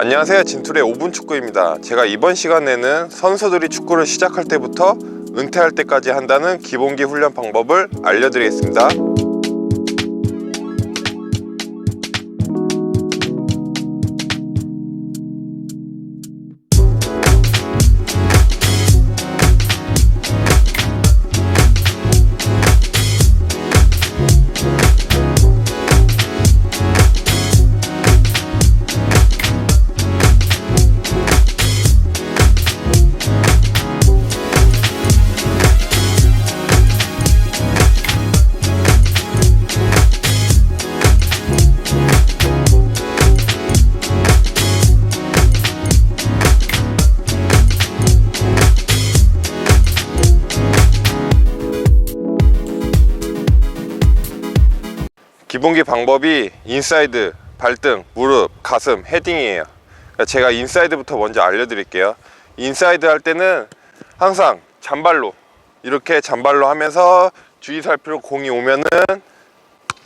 안녕하세요. 진툴의 5분 축구입니다. 제가 이번 시간에는 선수들이 축구를 시작할 때부터 은퇴할 때까지 한다는 기본기 훈련 방법을 알려드리겠습니다 기본기 방법이 인사이드, 발등, 무릎, 가슴, 헤딩이에요. 그러니까 제가 인사이드부터 먼저 알려드릴게요. 인사이드 할 때는 항상 잔발로 이렇게 잔발로 하면서 주의 살피고 공이 오면은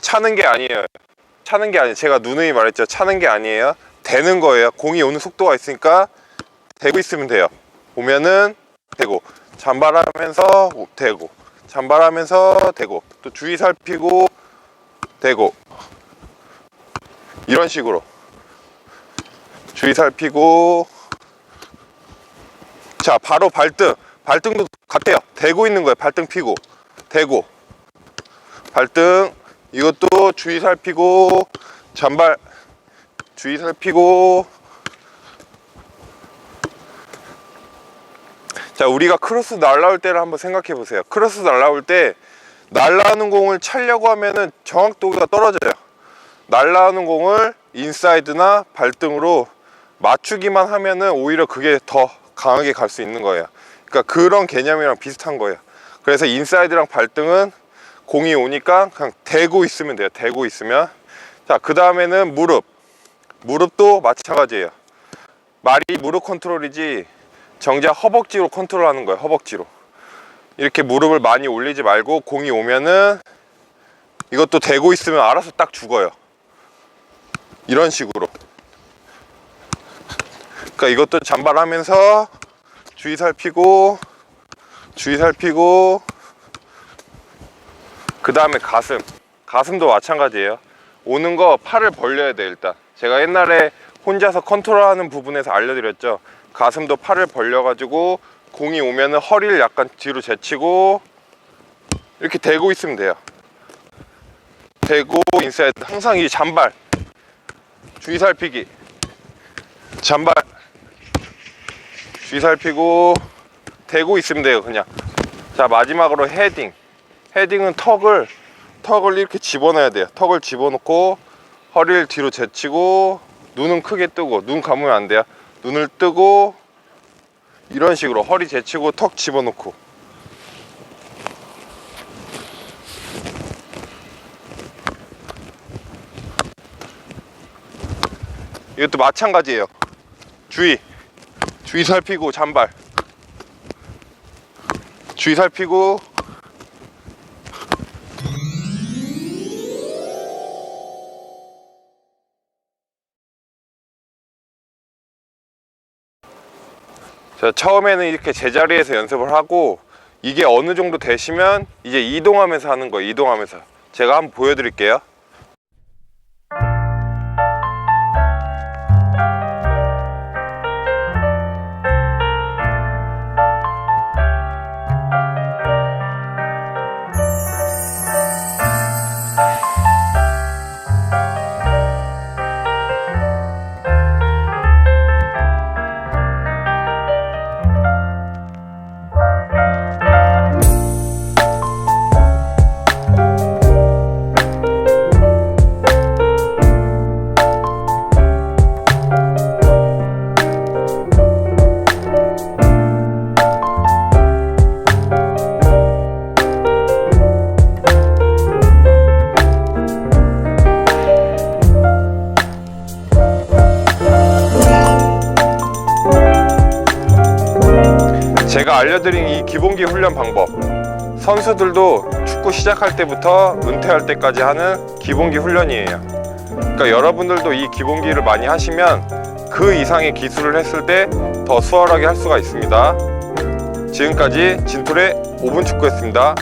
차는 게 아니에요. 차는 게 아니에요. 제가 누누이 말했죠. 차는 게 아니에요. 되는 거예요. 공이 오는 속도가 있으니까 대고 있으면 돼요. 오면은 되고 잔발하면서 되고 잔발하면서 되고 또 주의 살피고 되고 이런 식으로 주의 살피고 자 바로 발등 발등도 같아요. 대고 있는 거예요. 발등 피고 대고. 발등 이것도 주의 살피고 잔발 주의 살피고. 자 우리가 크로스 날라올 때를 한번 생각해 보세요. 크로스 날라올 때 날라오는 공을 차려고 하면은 정확도가 떨어져요. 날라오는 공을 인사이드나 발등으로 맞추기만 하면은 오히려 그게 더 강하게 갈 수 있는 거예요. 그러니까 그런 개념이랑 비슷한 거예요. 그래서 인사이드랑 발등은 공이 오니까 그냥 대고 있으면 돼요. 대고 있으면. 자, 그 다음에는 무릎. 무릎도 마찬가지예요. 말이 무릎 컨트롤이지 정작 허벅지로 컨트롤하는 거예요. 허벅지로. 이렇게 무릎을 많이 올리지 말고 공이 오면은 이것도 대고 있으면 알아서 딱 죽어요. 이런 식으로. 그러니까 이것도 잔발하면서 주의 살피고 주의 살피고 그 다음에 가슴 가슴도 마찬가지예요. 오는 거 팔을 벌려야 돼 일단. 제가 옛날에 혼자서 컨트롤하는 부분에서 알려드렸죠. 가슴도 팔을 벌려 가지고 공이 오면은 허리를 약간 뒤로 제치고 이렇게 대고 있으면 돼요. 대고 인사이드. 항상 이 잔발. 주의 살피기. 잔발. 주의 살피고 대고 있으면 돼요 그냥. 자 마지막으로 헤딩. 헤딩은 턱을 턱을 이렇게 집어넣어야 돼요. 턱을 집어넣고 허리를 뒤로 제치고 눈은 크게 뜨고 눈 감으면 안 돼요. 눈을 뜨고 이런 식으로 허리 제치고 턱 집어넣고. 이것도 마찬가지예요. 주의. 주의 살피고 잔발. 주의 살피고 자, 처음에는 이렇게 제자리에서 연습을 하고 이게 어느 정도 되시면 이제 이동하면서 하는 거예요. 이동하면서. 제가 한번 보여드릴게요. 제가 알려드린 이 기본기 훈련 방법 선수들도 축구 시작할 때부터 은퇴할 때까지 하는 기본기 훈련이에요 그러니까 여러분들도 이 기본기를 많이 하시면 그 이상의 기술을 했을 때 더 수월하게 할 수가 있습니다. 지금까지 진톨의 5분 축구였습니다.